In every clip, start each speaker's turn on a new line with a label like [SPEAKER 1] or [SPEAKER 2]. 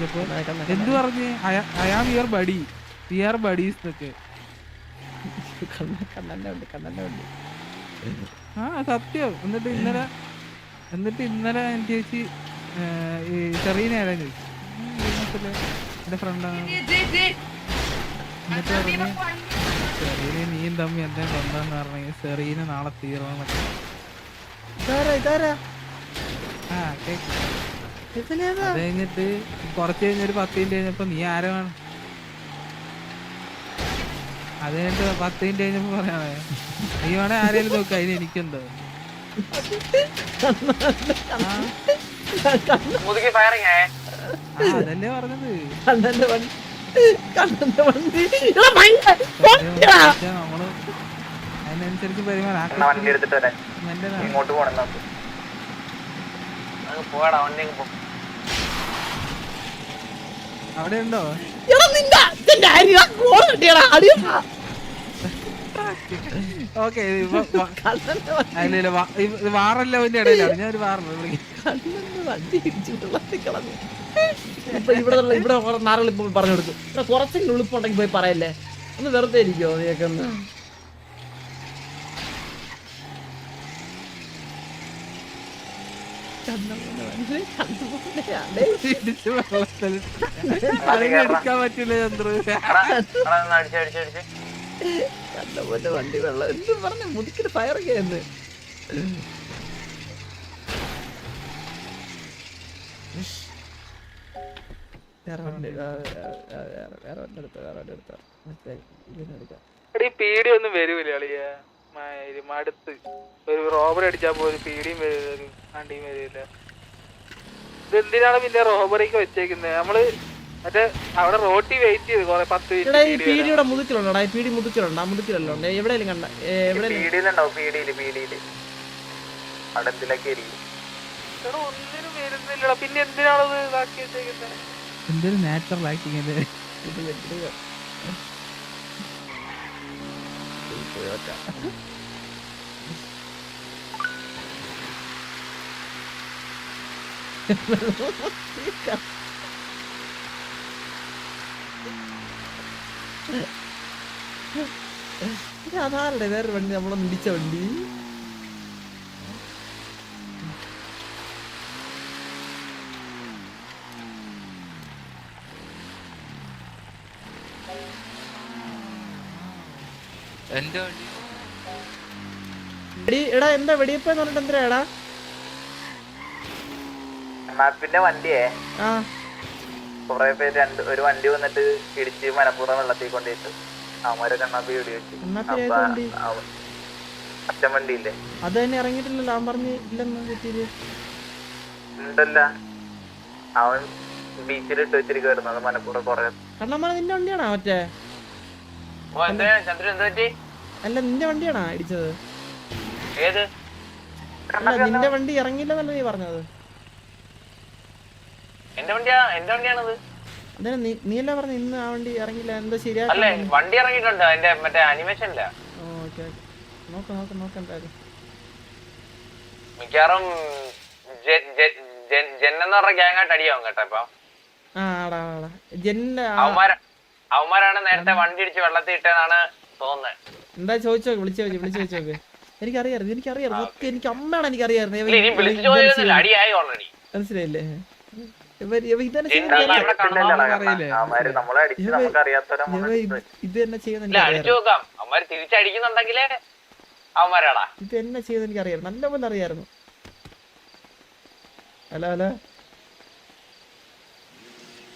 [SPEAKER 1] കണ്ണാ,
[SPEAKER 2] എന്ത് പറഞ്ഞ്? I am your buddy. We are buddies എന്നൊക്കെ. ആ സത്യം. എന്നിട്ട് ഇന്നലെ എന്നിട്ട് ഇന്നലെ എനിക്ക് ചേച്ചി ഈ ചെറിയ നേരം ചോദിച്ചു എന്റെ ഫ്രണ്ടാണ് എന്നിട്ട് പറഞ്ഞു ചെറീന നീയും തമ്മി എന്തേ ബന്ധമെന്ന് പറഞ്ഞു സെറീന നാളെ തീർന്നൊക്കെ
[SPEAKER 1] ഇതാരാ ഇതാരാ?
[SPEAKER 2] ആ കേക്ക്. അത് കഴിഞ്ഞിട്ട് കുറച്ച് കഴിഞ്ഞൊരു പത്ത് മിനിറ്റ് കഴിഞ്ഞപ്പോ നീ ആരാണ് അത് കഴിഞ്ഞിട്ട് പത്ത് മിനിറ്റ് കഴിഞ്ഞപ്പോ പറയാമേ നീ വേണേ ആരെങ്കിലും നോക്ക അതിന് എനിക്കെന്തോ അതല്ലേ പറഞ്ഞത്. നമ്മൾ അതിനനുസരിച്ച് പെരുമാറാം
[SPEAKER 3] ഇങ്ങോട്ട് പോകണം നമുക്ക് അങ്ങ് പോടാ വണ്ടി അങ്ങ് പോ
[SPEAKER 2] അവിടെ ഉണ്ടോ
[SPEAKER 1] എടാ, നിന്റെ നിന്റെ അരിയാ. കോൾ കിട്ടിയടാ, അടിയാ.
[SPEAKER 2] ഓക്കെ വാറല്ല ഇടയിലാണ് ഞാൻ ഒരു
[SPEAKER 1] ഇവിടെ നാറുകൾ ഇപ്പൊ പറഞ്ഞു കൊടുക്കും കുറച്ചെങ്കിലും ഉളുപ്പുണ്ടെങ്കിൽ പോയി പറയല്ലേ. ഒന്ന് വെറുതെ ഇരിക്കോ നീയൊക്കെ ഒന്ന്. കണ്ണമ്മന്റെ വണ്ടി, കണ്ണമ്മന്റെ അടേ.
[SPEAKER 2] തിരിച്ച് വെള്ളത്തിൽ അതിന് എടുക്കാൻ പറ്റില്ല ചന്ദ്രു.
[SPEAKER 3] അടിച്ച് അടിച്ച് അടിച്ച്.
[SPEAKER 1] കണ്ണമ്മന്റെ വണ്ടി വെള്ളം. എന്ത് പറഞ്ഞു മുതുക്കിന് ഫയറൊക്കെയെന്ന് വേറെ വണ്ടി വേറെ വേറെ- വേറെ- വേറെ വണ്ടി എടുത്തോ വേറെ വണ്ടി എടുത്തോ. മറ്റേ ഇതിനെടുക്കാം
[SPEAKER 2] ഈ പീടി ഒന്നും വരൂല അളിയ. മടുത്ത്. ഒരു റോബറി അടിച്ചാൽ പോലും പീടിയും ഒരു വണ്ടിയും വരില്ല ഇതെന്തിനാണ് പിന്നെ റോബറിക്ക് വെച്ചേക്കുന്നത് നമ്മൾ മറ്റേ അവിടെ റോട്ടി വെയിറ്റ് ചെയ്ത് കൊറേ പത്ത്
[SPEAKER 1] എടാ ഈ
[SPEAKER 2] മിനിറ്റ്
[SPEAKER 1] പീടിയുടെ മുതുക്കിലുണ്ടോടാ? ഈ പീടി മുതുക്കിലുണ്ടോ? ആ മുതുക്കിലല്ലോ ഉണ്ട്? എവിടെയെങ്കിലും കണ്ട എവിടെയെങ്കിലും
[SPEAKER 3] പീടിയിലുണ്ടാവും പീടിയിൽ പീടിയിൽ അവിടെ എന്തിലൊക്കെ
[SPEAKER 2] ഒന്നിനും പിന്നെ എന്തിനാണത് ഇതാക്കി വെച്ചേക്കുന്നത് എന്തൊരു നാച്ചുറൽ ആക്ടിങ് അല്ലേ
[SPEAKER 1] ഇത് വെച്ചിട്ട് അതാരുടെ വേറെ വണ്ടി? നമ്മളെ മിടിച്ച വണ്ടി. എടാ എന്താ വെടിയപ്പ എന്ന് പറഞ്ഞിട്ട് എന്തിനാ
[SPEAKER 3] മാപ്പിന്റെ വണ്ടിയെ.
[SPEAKER 1] ആ.
[SPEAKER 3] കുറെ പേര് രണ്ട് ഒരു വണ്ടി വന്നിട്ട് ഇടിച്ച് മലപ്പുറം വെള്ളത്തിൽ കൊണ്ടിട്ട്. അവന്മാരെ കണ്ണാപ്പി ഇടി വെച്ച്. അപ്പൊ അച്ഛൻ വണ്ടിയില്ലേ?
[SPEAKER 1] അത് തന്നെ ഇറങ്ങിയിട്ടില്ലല്ലോ. അവൻ പറഞ്ഞ് ഇല്ലെന്ന്
[SPEAKER 3] ഉണ്ടല്ല. അവൻ ബീച്ചിൽ ഇട്ട് വെച്ചിരിക്കുവായിരുന്നു. അത് മലപ്പുറം കൊറേ
[SPEAKER 1] കണ്ണമ്മ നിന്റെ വണ്ടിയാണോ മറ്റേ? അല്ല നിന്റെ വണ്ടിയാണോ ഇടിച്ചത്?
[SPEAKER 3] ഏത്?
[SPEAKER 1] നിന്റെ വണ്ടി ഇറങ്ങിയില്ലെന്നല്ല നീ പറഞ്ഞത്.
[SPEAKER 3] എന്റെ വണ്ടിയാ എന്റെ വണ്ടിയാണത്.
[SPEAKER 1] അതിന് നീ പറഞ്ഞ ഇന്ന് ആ വണ്ടി ഇറങ്ങില്ല എന്താ ശരിയാ
[SPEAKER 3] അല്ലേ വണ്ടി ഇറങ്ങിയിട്ടുണ്ട് അതിന്റെ മറ്റേ അനിമേഷനില്ല
[SPEAKER 1] ഓക്കെ ഓക്കെ. നോക്ക് നോക്ക് നോക്ക് എന്തായാലും.
[SPEAKER 3] മിക്കവാറും ജെ- ജെ- ജെ- ജെൻ എന്ന് പറഞ്ഞ ഗ്യാങ്ങായിട്ട് അടിയാവും കേട്ടോ ഇപ്പൊ. അവന്മാരാണ് നേരത്തെ വണ്ടി ഇടിച്ച് വെള്ളത്തിൽ ഇട്ടതെന്നാണ് തോന്നുന്നത്
[SPEAKER 1] എന്താ ചോദിച്ചോ വിളിച്ചു നോക്കി വിളിച്ചു ചോദിച്ചോക്ക് എനിക്കറിയായിരുന്നു എനിക്കറിയായിരുന്നു. എനിക്ക് അമ്മയാണ് എനിക്കറിയായിരുന്നു. മനസ്സിലായില്ലേ? ഇത് തന്നെ ചെയ്യുന്ന
[SPEAKER 3] ഇല്ല
[SPEAKER 1] എനിക്കറിയാം
[SPEAKER 3] അടിച്ചു നോക്കാം. അവന്മാര് തിരിച്ചടിക്കുന്നുണ്ടെങ്കിലേ അവന്മാരാടാ.
[SPEAKER 1] ഇത് എന്നെ ചെയ്ത് എനിക്കറിയാം നല്ലപോലെ അറിയായിരുന്നു. Hello hello.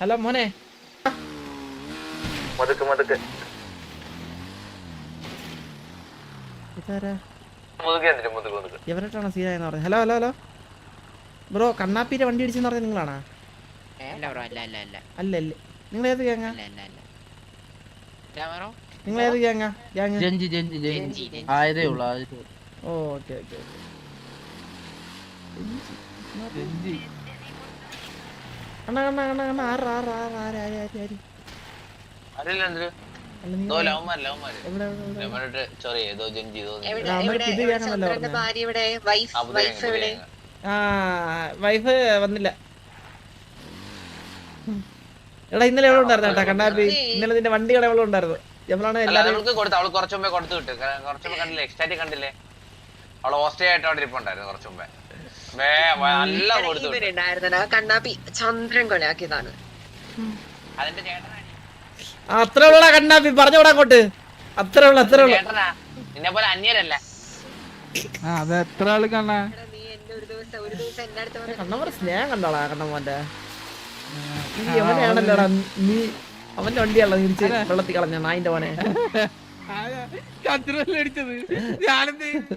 [SPEAKER 1] ഹലോ മോനെ.
[SPEAKER 3] മുതുക്ക് മുതുക്ക്.
[SPEAKER 1] എവരായിട്ടാണോ സീനായെന്ന് പറഞ്ഞത്? Hello hello hello. ബ്രോ കണ്ണാപ്പീരെ വണ്ടി ഇടിച്ചെന്ന് പറഞ്ഞത് നിങ്ങളാണോ?
[SPEAKER 4] അല്ല ബ്രോ അല്ല അല്ല അല്ല.
[SPEAKER 1] നിങ്ങൾ ഏത് ഗ്യാങ്ങ?
[SPEAKER 4] അല്ല അല്ല അല്ല. ക്യാമറോ
[SPEAKER 1] നിങ്ങൾ ഏത് ഗ്യാങ്ങ? ഗ്യാങ്
[SPEAKER 5] ജഞ്ചി ജഞ്ചി ജഞ്ചി
[SPEAKER 4] ജെഞ്ചി ജെഞ്ചി
[SPEAKER 5] ആയതേ ഉള്ളു ആയതേ ഉള്ളു.
[SPEAKER 1] ഓ ഓക്കെ ഓക്കെ കണ്ണ കണ്ണ കണ്ണ കണ്ണ ആറ് ആറ് ആറ് ആര് ആര് ആര്? ആര്
[SPEAKER 3] അറിയില്ല എന്തിന്
[SPEAKER 6] വൈഫ്
[SPEAKER 1] വന്നില്ല. എടാ ഇന്നലെ എവിടെ ഉണ്ടായിരുന്നു കേട്ടാ? കണ്ണാപ്പി ഇന്നലെ നിന്റെ വണ്ടി കട എവിടെ ഉണ്ടായിരുന്നു? നമ്മളാണ് എല്ലാവരും
[SPEAKER 3] അവൾക്ക് കൊടുത്തു. അവൾ കുറച്ചു മുമ്പേ കൊടുത്തു വിട്ടു. ക- കുറച്ച് മുമ്പേ കണ്ടില്ലേ? എക്സ്റ്റാറ്റി കണ്ടില്ലേ? അവൾ ഓസ്ട്രേലിയ ആയിട്ട് അവിടെ ഇരിപ്പുണ്ടായിരുന്നു കുറച്ചു മുമ്പേ. നല്ല കൊടുത്തു
[SPEAKER 5] കണ്ണാപ്പി ചന്ദ്രൻ കൊലയാക്കിയതാണ്.
[SPEAKER 3] അതിന്റെ ചേട്ടനാ
[SPEAKER 1] ആ, അത്രേ ഉള്ള കണ്ണാപ്പി പറഞ്ഞോടാ അങ്ങോട്ട്. അത്രേ ഉള്ള അത്രേ ഉള്ളു.
[SPEAKER 3] ചേട്ടനാ. നിന്നെ പോലെ അന്യരല്ല.
[SPEAKER 6] ആ അത് എത്ര ആൾ കാണാ
[SPEAKER 5] എടാ, നീ എന്നെ ഒരു ദിവസം ഒരു ദിവസം എന്റെ അടുത്ത് വന്ന്
[SPEAKER 1] കണ്ണമ്മന്റെ സ്നേഹം കണ്ടോളാ കണ്ണമ്മന്റെ നീ അവനെയാണല്ലോടാ നീ അവന്റെ വണ്ടിയാണല്ലോ ഇടിച്ച് വെള്ളത്തിൽ കളഞ്ഞ നായിന്റെ മോനെ.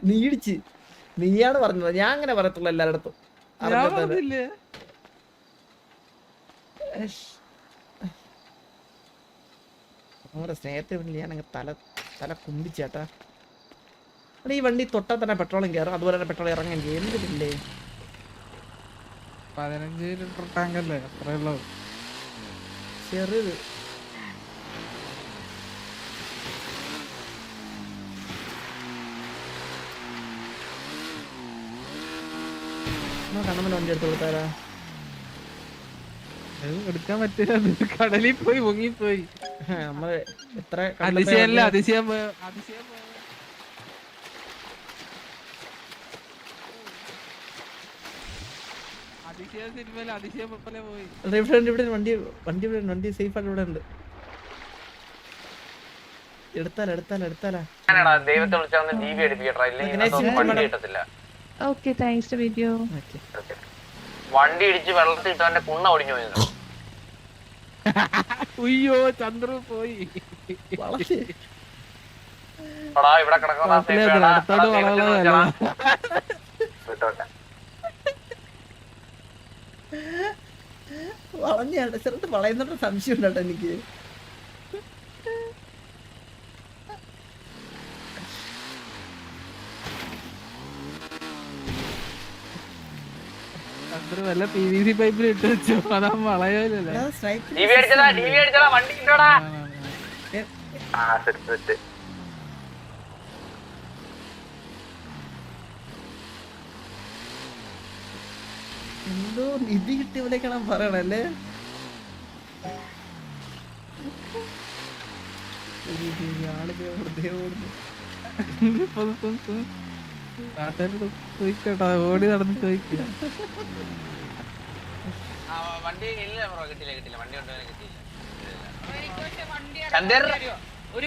[SPEAKER 1] നീ ഇടിച്ച്. നീയാണ് പറഞ്ഞത്. ഞാൻ അങ്ങനെ പറയത്തുള്ളൂ എല്ലാരടുത്തും നമ്മുടെ സ്നേഹത്തിന് വേണ്ടി ഞാൻ അങ്ങ് തല തല കുമ്പിച്ചേട്ടാ ഈ വണ്ടി തൊട്ടാൽ തന്നെ പെട്രോളും കയറും. അതുപോലെ തന്നെ പെട്രോൾ ഇറങ്ങാൻ ചെയ്യും. എന്തില്ലേ
[SPEAKER 6] പതിനഞ്ച് ലിറ്റർ ടാങ്ക് അല്ലേ? അത്രേ ഉള്ളൂ.
[SPEAKER 1] ചെറുത് കണ്ണമ്മൻ വണ്ടി എടുത്ത് കൊടുത്താരാ
[SPEAKER 6] എടുക്കാൻ പറ്റില്ല. കടലിൽ പോയി മുങ്ങിപ്പോയി.
[SPEAKER 1] നമ്മൾ എത്ര അതിശയം
[SPEAKER 6] അതിശയല്ല അതിശയം പോയ അതിശയം പോയ അതിശയ സിനിമയിൽ അതിശയം പോലെ പോയി
[SPEAKER 1] ഇവിടെ ഇവിടെ വണ്ടി വണ്ടി ഇവിടെ വണ്ടി സേഫ് ആയിട്ട് ഇവിടെ ഉണ്ട്. എടുത്താല എടുത്താല എടുത്താല.
[SPEAKER 3] ഞാനാടാ ദൈവത്തെ വിളിച്ചാൽ ജീവി ഇല്ലെങ്കിൽ വണ്ടി. കിട്ടത്തില്ല.
[SPEAKER 7] You.
[SPEAKER 3] വണ്ടി ഇടിച്ച് വെള്ളത്തിൽ ഇട്ടവന്റെ കുണ്ണ ഒടിഞ്ഞു പോയത്
[SPEAKER 6] ഉയ്യോ ചന്ദ്രു പോയി.
[SPEAKER 3] ഇവിടെ കിടക്കുന്ന ആ
[SPEAKER 6] കുഴപ്പമില്ല,
[SPEAKER 3] സേഫ് എടാ,
[SPEAKER 6] അടുത്തോട്ട്
[SPEAKER 3] എടാ, ദൈവത്തെ
[SPEAKER 6] വളവുള്ള
[SPEAKER 3] വിളിച്ചെടാ. വിട്ടോട്ടെ
[SPEAKER 1] വളഞ്ഞ ചെറുത്ത് വളയുന്നുണ്ട് സംശയം ഉണ്ടോ എനിക്ക്
[SPEAKER 6] വല്ല പി വി സി പൈപ്പിൽ ഇട്ട് വെച്ചു. അതാ വളയല്ലേ?
[SPEAKER 3] വണ്ടി
[SPEAKER 1] എന്തോ നിധി കിട്ടിയവിടേക്കാണ് പറയണല്ലേ ആളിത് വെറുതെ ഓടുന്നു.
[SPEAKER 6] നാട്ടുകാരോട് ചോദിക്കട്ടോ ഓടി നടന്ന് ചോദിക്കുക.
[SPEAKER 3] ആ, വണ്ടി ഇല്ല ബ്രോ കിട്ടില്ല കിട്ടില്ല വണ്ടി കിട്ടിയില്ല.
[SPEAKER 1] Hello, hello.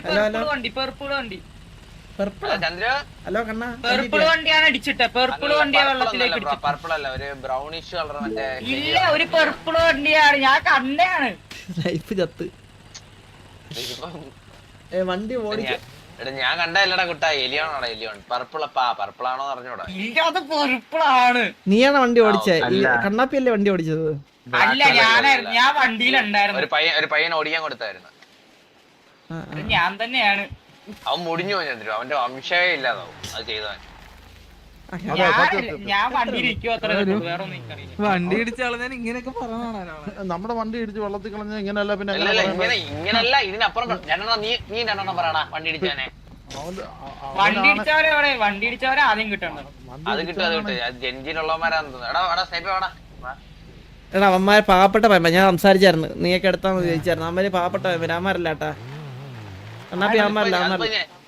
[SPEAKER 8] പെർപ്പിൾ വണ്ടി പെർപ്പിൾ വണ്ടി.
[SPEAKER 1] ഹലോ കണ്ണ.
[SPEAKER 8] പെർപ്പിൾ വണ്ടിയാണ് അടിച്ചിട്ട്. പെർപ്പിൾ വണ്ടിയാ വെള്ളത്തിലേക്ക്
[SPEAKER 3] പർപ്പിൾ അല്ല ഒരു ബ്രൗണിഷ് കളർ മറ്റേ
[SPEAKER 8] ഇല്ല ഒരു പെർപ്പിൾ വണ്ടിയാണ്. ഞാൻ കണ്ണയാണ്.
[SPEAKER 1] ലൈഫ് ചത്ത്. വണ്ടി ഓടിക്ക.
[SPEAKER 3] എടാ ഞാൻ കണ്ടല്ലടാ കുട്ടാ. എലിയാണോടാ എലിയോൺ. പർപ്പിളപ്പാ പർപ്പിളാണോ അറിഞ്ഞോടാ
[SPEAKER 8] ഇല്ല അത് പെർപ്പിളാണ്
[SPEAKER 1] നീയാണ് വണ്ടി ഓടിച്ചേ? കണ്ണാപ്പി കണ്ണാപ്പിയല്ലേ വണ്ടി ഓടിച്ചത്?
[SPEAKER 8] അല്ല ഞാനായിരുന്നു. ഞാൻ വണ്ടിയിലുണ്ടായിരുന്നു.
[SPEAKER 3] ഒരു പയ്യൻ ഒരു പയ്യൻ ഓടിക്കാൻ കൊടുത്തായിരുന്നു.
[SPEAKER 8] ഞാൻ തന്നെയാണ്.
[SPEAKER 3] അവൻ മുടിഞ്ഞു പോയി ചന്ദ്രു അവന്റെ വംശമേ ഇല്ലാതാവും. അത് ചെയ്തവൻ
[SPEAKER 6] വണ്ടി ഇടിച്ച് കളഞ്ഞാൽ ഇങ്ങനെയൊക്കെ
[SPEAKER 9] നമ്മുടെ വണ്ടി ഇടിച്ച് വെള്ളത്തിൽ കളഞ്ഞ ഇങ്ങനെയല്ല പിന്നെ
[SPEAKER 3] ഇങ്ങനെ ഇങ്ങനല്ല ഇതിനപ്പുറം രണ്ടെണ്ണം നീ നീ രണ്ടെണ്ണം പറയണ വണ്ടി ഇടിച്ചാനെ
[SPEAKER 8] വണ്ടി ഇടിച്ചവരെ എവിടെ? വണ്ടി ഇടിച്ചവരെ ആദ്യം
[SPEAKER 9] കിട്ടണം
[SPEAKER 3] അത് കിട്ടും അത് കിട്ടും. അത് ജെഞ്ചിലുള്ളവന്മാരാന്ന് തോന്നുന്നു. എടാ എടാ സ്നേഹിപ്പ് വേടാ.
[SPEAKER 1] എടാ അവന്മാർ പാവപ്പെട്ട പയ്യന്മാർ ഞാൻ സംസാരിച്ചായിരുന്നു. നീയൊക്കെ എടുത്താന്ന് ചോദിച്ചായിരുന്നു അവന്മാര് പാവപ്പെട്ട പയ്യന്മാർ അവന്മാരല്ല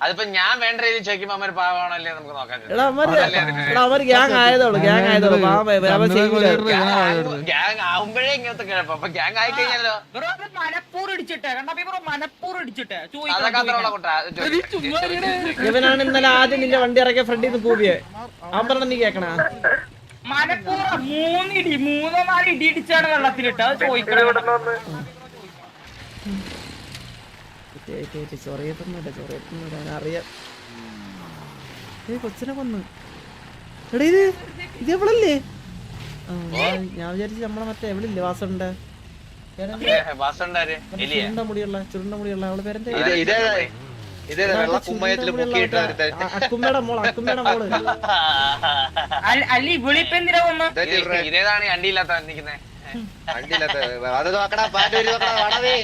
[SPEAKER 3] അതിപ്പോ ഞാൻ വേണ്ട രീതിയിൽ ചോദിക്കുമ്പോ അവന്മാര് പാവാണല്ലേ നമുക്ക് നോക്കാൻ
[SPEAKER 1] എടാ അവന്മാര് എടാ അവന്മാര് ഗ്യാങ് ആയതോളൂ ഗ്യാങ് ആയതോളൂ പാവ അവൻ ചെയ്യൂല
[SPEAKER 3] ഗ്യാങ് ആവുമ്പോഴേ ഇങ്ങനത്തെ കിഴപ്പം അപ്പൊ ഗ്യാങ് ആയി കഴിഞ്ഞാലോ?
[SPEAKER 8] മനപ്പൂർ ഇടിച്ചിട്ടെ ഇടിച്ചിട്ടെ
[SPEAKER 1] ഇവനാണ് ഇന്നലെ ആദ്യം നിന്റെ വണ്ടി ഇറക്കിയ ഫ്രണ്ടിൽ നിന്ന് കൂവിയെ. അവൻ പറഞ്ഞ നീ കേക്കണ?
[SPEAKER 8] മനപ്പൂർ മൂന്നിടി മൂന്നോ നാല് ഇടി ഇടിച്ചാണ് വെള്ളത്തിലിട്ട് അത് ചോദിക്കണം.
[SPEAKER 1] ചൊറിയത്തൊന്നുമില്ല ചൊറിയത്തൊന്നുമില്ല ഞാൻ അറിയാം. ഏ കൊച്ചിനെ കൊന്ന്. എടാ ഇത് ഇത് എവിടല്ലേ ഞാൻ- വിചാരിച്ചു നമ്മളെ മറ്റേ എവിടില്ലേ വാസുണ്ട് ചുരുണ്ട മുടിയുള്ള ചുരുണ്ട മുടിയുള്ള അവൾ കുമ്മയത്തിൽ അക്കുമ്മയുടെ മോൾ അക്കുമ്മയുടെ മോൾ.
[SPEAKER 8] അല്ല കൊന്ന
[SPEAKER 3] ഇതേതാണ് അണ്ടിയില്ലാത്ത നിക്കുന്നേ
[SPEAKER 10] അത് നോക്കടാ പാന്റെ ഒരു നോക്കടാ വാടവേ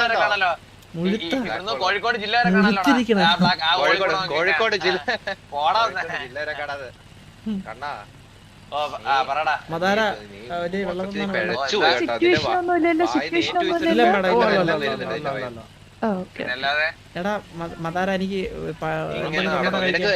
[SPEAKER 3] വരെ കാണാലോ. കോഴിക്കോട് ജില്ല വരെ
[SPEAKER 10] കോഴിക്കോട് ജില്ല.
[SPEAKER 3] പോടാ
[SPEAKER 10] ജില്ലരെ കാണാതെ. കണ്ണാ.
[SPEAKER 1] എടാ മദാര മതാര എനിക്ക്